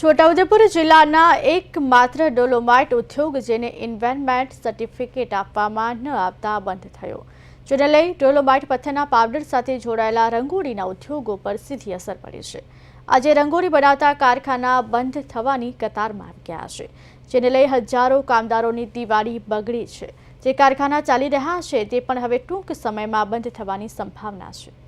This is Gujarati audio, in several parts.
છોટાઉદેપુર જિલ્લાના એકમાત્ર ડોલોમાઇટ ઉદ્યોગ જેને ઇન્વેનમેન્ટ સર્ટિફિકેટ આપવામાં ન આપતા બંધ થયો. જેને લઈ ડોલોમાઇટ પથ્થરના પાવડર સાથે જોડાયેલા રંગોળીના ઉદ્યોગો પર સીધી અસર પડી છે. આજે રંગોળી બનાવતા કારખાના બંધ થવાની કતારમાં આવી ગયા છે, જેને લઈ હજારો કામદારોની દિવાળી બગડી છે. જે કારખાના ચાલી રહ્યા છે, તે પણ હવે ટૂંક સમયમાં બંધ થવાની સંભાવના છે.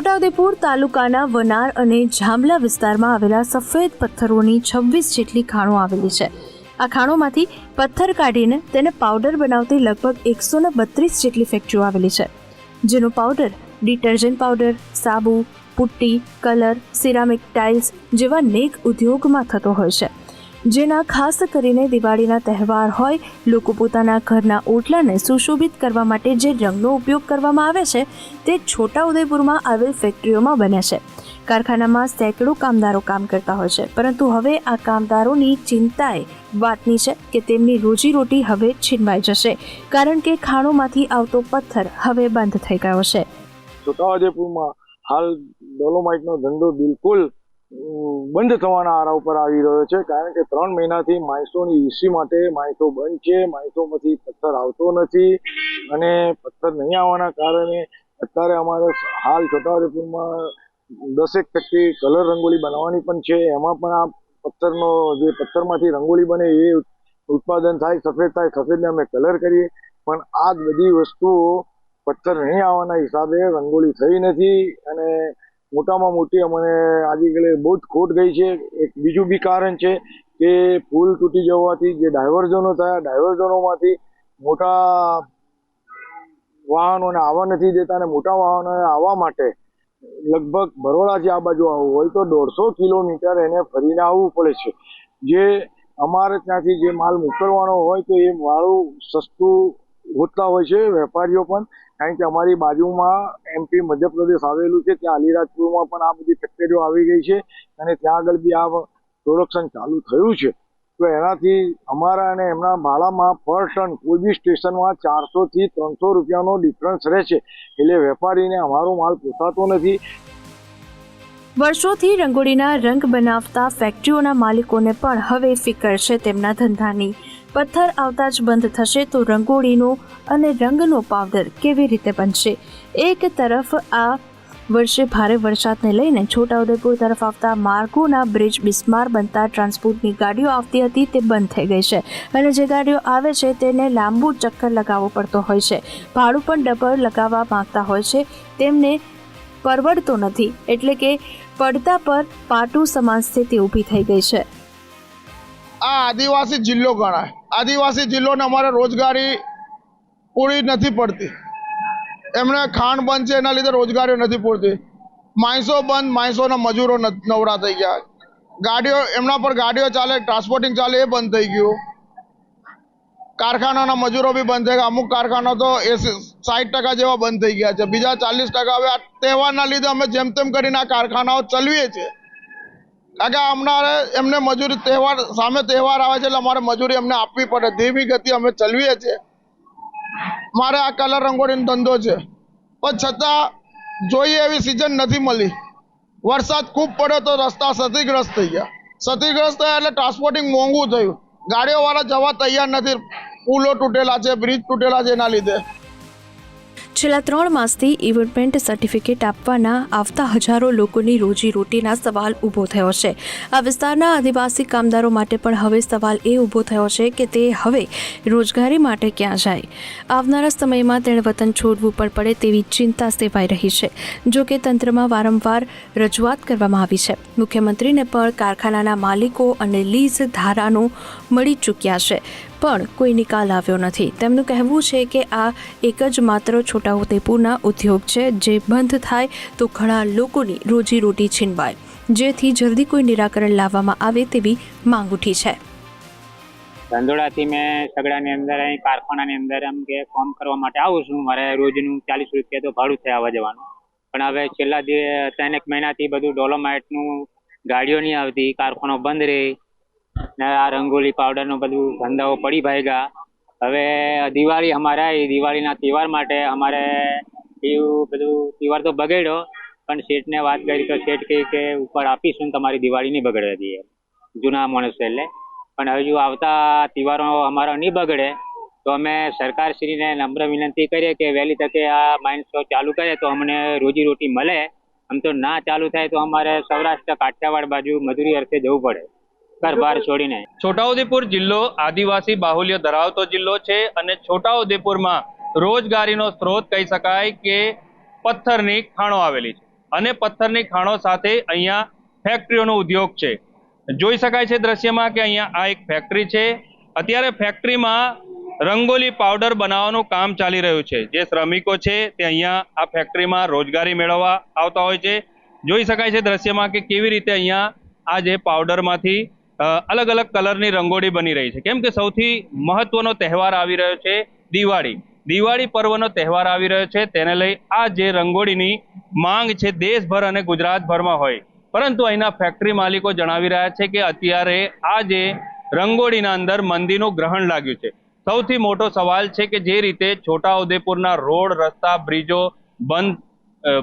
છોટાઉદેપુર તાલુકાના વનાર અને જાંબલા વિસ્તારમાં આવેલા સફેદ પથ્થરોની છવ્વીસ જેટલી ખાણો આવેલી છે. આ ખાણોમાંથી પથ્થર કાઢીને તેને પાવડર બનાવતી લગભગ એકસો ને બત્રીસ જેટલી ફેક્ટરીઓ આવેલી છે. જેનો પાવડર ડિટર્જન્ટ પાવડર, સાબુ, પુટ્ટી, કલર, સિરામિક ટાઇલ્સ જેવા નેક ઉદ્યોગમાં થતો હોય છે. જેના ખાસ કરીને દિવાળીના તહેવાર હોય, લોકો પોતાના ઘરના ઓટલાને સુશોભિત કરવા માટે જે રંગનો ઉપયોગ કરવામાં આવે છે, તે છોટા ઉદયપુરમાં આવેલ ફેક્ટરીઓમાં બને છે. કારખાનામાં સેંકડો કામદારો કામ કરતા હોય છે, પરંતુ હવે આ કામદારોની ચિંતાએ વાતની છે કે તેમની રોજીરોટી હવે છીનવાઈ જશે, કારણ કે ખાણોમાંથી આવતો પથ્થર હવે બંધ થઈ ગયો છે. છોટાઉદેપુરમાં હાલ ડોલોમાઇટનો ધંધો બિલકુલ બંધ થવાના આરા ઉપર આવી રહ્યો છે, કારણ કે ત્રણ મહિનાથી માણસોની ઈસી માટે માણસો બંધ છે માણસોમાંથી પથ્થર આવતો નથી અને પથ્થર નહીં આવવાના કારણે અત્યારે અમારે હાલ છોટાઉદેપુરમાં દસેક ટક્કે કલર રંગોળી બનાવવાની પણ છે, એમાં પણ આ પથ્થરનો જે પથ્થરમાંથી રંગોળી બને એ ઉત્પાદન થાય, સફેદ થાય, સફેદને અમે કલર કરીએ, પણ આ બધી વસ્તુઓ પથ્થર નહીં આવવાના હિસાબે રંગોળી થઈ નથી મોટામાં મોટી અમને આજે બહુ જ ખોટ ગઈ છે. એક બીજું બી કારણ છે કે પુલ તૂટી જવાથી જે ડાયવર્ઝનો થયા ડાયવર્ઝનોમાંથી મોટા વાહનોને આવવા નથી દેતા અને મોટા વાહનોને આવવા માટે લગભગ બરોડાથી આ બાજુ આવવું હોય તો દોઢસો કિલોમીટર એને ફરીને આવવું પડે છે. જે અમારે ત્યાંથી જે માલ મોકલવાનો હોય તો એ માળું સસ્તું હોતા હોય છે વેપારીઓ પણ. કારણ કે અમારી બાજુમાં એમપી મધ્યપ્રદેશ આવેલું છે, ત્યાં અલીરાજપુરમાં પણ આ બધી ફેક્ટરીઓ આવી ગઈ છે અને ત્યાં આગળ બી આ પ્રોડક્શન ચાલુ થયું છે. તો એનાથી અમારા અને એમના ભાડામાં પર ટન કોઈ બી સ્ટેશનમાં ચારસોથી ત્રણસો રૂપિયાનો ડિફરન્સ રહે છે. એટલે વેપારીને અમારો માલ પોસાતો નથી. વર્ષોથી રંગોળીના રંગ બનાવતા ફેક્ટરીઓના માલિકોને પણ હવે ફિકર છે તેમના ધંધાની. પથ્થર આવતા જ બંધ થશે તો રંગોળીનો અને રંગનો પાવડર કેવી રીતે બનશે? એક તરફ આ વર્ષે ભારે વરસાદને લઈને છોટાઉદેપુર તરફ આવતા માર્ગોના બ્રિજ બિસ્માર બનતા ટ્રાન્સપોર્ટની ગાડીઓ આવતી હતી તે બંધ થઈ ગઈ છે અને જે ગાડીઓ આવે છે તેને લાંબુ ચક્કર લગાવવો પડતો હોય છે. ભાડું પણ ડબલ લગાવવા માંગતા હોય છે. તેમને પરવડતો નથી એટલે કે પડતા પર પાટું સમાન સ્થિતિ ઊભી થઈ ગઈ છે. આ આદિવાસી જિલ્લો ગણાય. આદિવાસી જિલ્લોને અમારે રોજગારી પૂરી નથી પડતી. એમને ખાણ બંધ છે, એના લીધે રોજગારી નથી પૂરતી. માણસો બંધ, માણસોના મજૂરો નવરા થઈ ગયા. ગાડીઓ, એમના પર ગાડીઓ ચાલે ટ્રાન્સપોર્ટિંગ ચાલે, એ બંધ થઈ ગયું. કારખાનાના મજૂરો બી બંધ થઈ ગયા. અમુક કારખાના તો એ સાઠ ટકા જેવા બંધ થઈ ગયા છે. બીજા ચાલીસ ટકા હવે આ તહેવારના લીધે અમે જેમ તેમ કરીને આ કારખાનાઓ ચલાવીએ છીએ. કારણ કે અમારે એમને મજૂરી તહેવાર, સામે તહેવાર આવે છે એટલે અમારે મજૂરી એમને આપવી પડે. ધીમી ગતિ અમે ચલવીએ છીએ. મારે આ કલર રંગોળીનો ધંધો છે. પણ છતાં જોઈએ એવી સિઝન નથી મળી. વરસાદ ખૂબ પડ્યો તો રસ્તા ક્ષતિગ્રસ્ત થઈ ગયા. ક્ષતિગ્રસ્ત થયા એટલે ટ્રાન્સપોર્ટિંગ મોંઘું થયું. ગાડીઓવાળા જવા તૈયાર નથી. પુલો તૂટેલા છે બ્રિજ તૂટેલા છે એના લીધે. છેલ્લા ત્રણ માસથી ઇવેન્ટમેન્ટ સર્ટિફિકેટ આપવાના આવતા હજારો લોકોની રોજીરોટીના સવાલ ઊભો થયો છે. આ વિસ્તારના આદિવાસી કામદારો માટે પણ હવે સવાલ એ ઊભો થયો છે કે તે હવે રોજગારી માટે ક્યાં જાય. આવનારા સમયમાં તેણે વતન છોડવું પણ પડે તેવી ચિંતા સેવાઈ રહી છે, જો કે તંત્રમાં વારંવાર રજૂઆત કરવામાં આવી છે. મુખ્યમંત્રીને પણ કારખાનાના માલિકો અને લીઝ ધારાનો મળી ચૂક્યા છે. પણ કોઈ નિકાલ આવ્યો નથી. તેમનું કહેવું છે કે આ એક જ માત્ર છોટાઉદેપુરના ઉદ્યોગ છે. જે બંધ થાય તો ઘણા લોકોની રોજીરોટી છીનવાય. જેથી જલ્દી કોઈ નિરાકરણ લાવવામાં આવે તેવી માંગ ઉઠી છે. ધંધોડાથી મેં સગડાની અંદર અહીં કારખાનાની અંદર એમ કે કામ કરવા માટે આવું છું. મારે રોજનું ચાલીસ રૂપિયા તો ભાડું છે આવવા જવાનું. પણ હવે છેલ્લા ત્રણેક મહિનાથી બધું ડોલોમાઇટનું ગાડીઓ નહીં આવતી, કારખાનો બંધ રહે. આ રંગોલી પાવડરનું બધું ધંધાઓ પડી ભાગ્યા. હવે દિવાળી અમારે આવી દિવાળીના તહેવાર માટે અમારે એવું બધું તહેવાર તો બગડ્યો, પણ શેઠને વાત કરી તો શેઠ કહે કે ઉપર આપીશું તમારી દિવાળી નહીં બગડવા દઈએ જૂના માણસ એટલે. પણ હજુ આવતા તહેવારો અમારો નહીં બગડે. તો અમે સરકારશ્રીને નમ્ર વિનંતી કરીએ કે વહેલી તકે આ માઇન્ડ શો ચાલુ કરે તો અમને રોજીરોટી મળે. આમ તો ના ચાલુ થાય તો અમારે સૌરાષ્ટ્ર કાઠિયાવાડ બાજુ મજૂરી અર્થે જવું પડે. ઘર છોડીને. છોટાઉદેપુર જિલ્લો આદિવાસી બાહુલ્ય ધરાવતો જિલ્લો છે અને છોટાઉદેપુરમાં રોજગારીનો સ્ત્રોત કહી શકાય કે પથ્થરની ખાણો આવેલી છે. અને પથ્થરની ખાણો સાથે અહીંયા ફેક્ટરીઓનો ઉદ્યોગ છે. જોઈ શકાય છે દ્રશ્યમાં કે અહીંયા આ એક ફેક્ટરી છે. અત્યારે ફેક્ટરીમાં રંગોલી પાવડર બનાવવાનું કામ ચાલી રહ્યું છે. જે શ્રમિકો છે તે અહીંયા આ ફેક્ટરીમાં રોજગારી મેળવવા આવતા હોય છે. જોઈ શકાય છે દ્રશ્યમાં કે કેવી રીતે અહીંયા આ જે પાવડરમાંથી અલગ અલગ કલરની રંગોળી બની રહી છે. કેમ કે સૌથી મહત્વનો તહેવાર આવી રહ્યો છે દિવાળી. દિવાળી પર્વનો તહેવાર આવી રહ્યો છે. તેને લઈ આ જે રંગોળીની માંગ છે દેશભર અને ગુજરાતભરમાં હોય. પરંતુ અહીંના ફેક્ટરી માલિકો જણાવી રહ્યા છે કે અત્યારે આ જે રંગોળીના અંદર મંદીનું ગ્રહણ લાગ્યું છે. સૌથી મોટો સવાલ છે કે જે રીતે છોટાઉદેપુરના રોડ, રસ્તા, બ્રિજો બંધ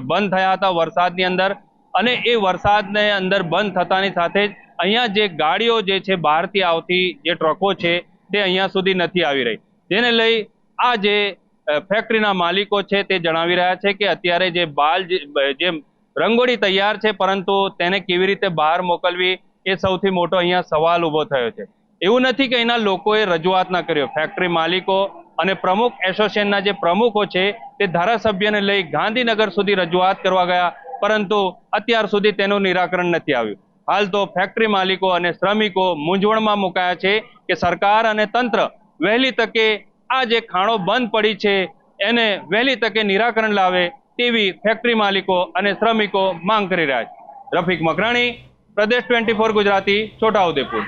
બંધ થયા હતા વરસાદની અંદર. અને એ વરસાદને અંદર બંધ થતાની સાથે જ અહીંયા જે ગાડીઓ જે છે બહારથી આવતી જે ટ્રકો છે, તે અહીંયા સુધી નથી આવી રહી. જેને લઈ આ જે ફેક્ટરીના માલિકો છે તે જણાવી રહ્યા છે કે અત્યારે જે બાલ જે રંગોળી તૈયાર છે, પરંતુ તેને કેવી રીતે બહાર મોકલવી એ સૌથી મોટો અહીંયા સવાલ ઊભો થયો છે. એવું નથી કે અહીંના લોકોએ રજૂઆત ના કર્યો. ફેક્ટરી માલિકો અને પ્રમુખ એસોસિએશનના જે પ્રમુખો છે, તે ધારાસભ્યને લઈ ગાંધીનગર સુધી રજૂઆત કરવા ગયા, પરંતુ અત્યાર સુધી તેનું નિરાકરણ નથી આવ્યું. હાલ તો ફેક્ટરી માલિકો અને શ્રમિકો મૂંઝવણમાં મુકાયા છે કે સરકાર અને તંત્ર વહેલી તકે આ જે ખાણો બંધ પડી છે, એને વહેલી તકે નિરાકરણ લાવે તેવી ફેક્ટરી માલિકો અને શ્રમિકો માંગ કરી રહ્યા છે. રફીક મકરાણી, પ્રદેશ ટ્વેન્ટી ફોર ગુજરાતી છોટાઉદેપુર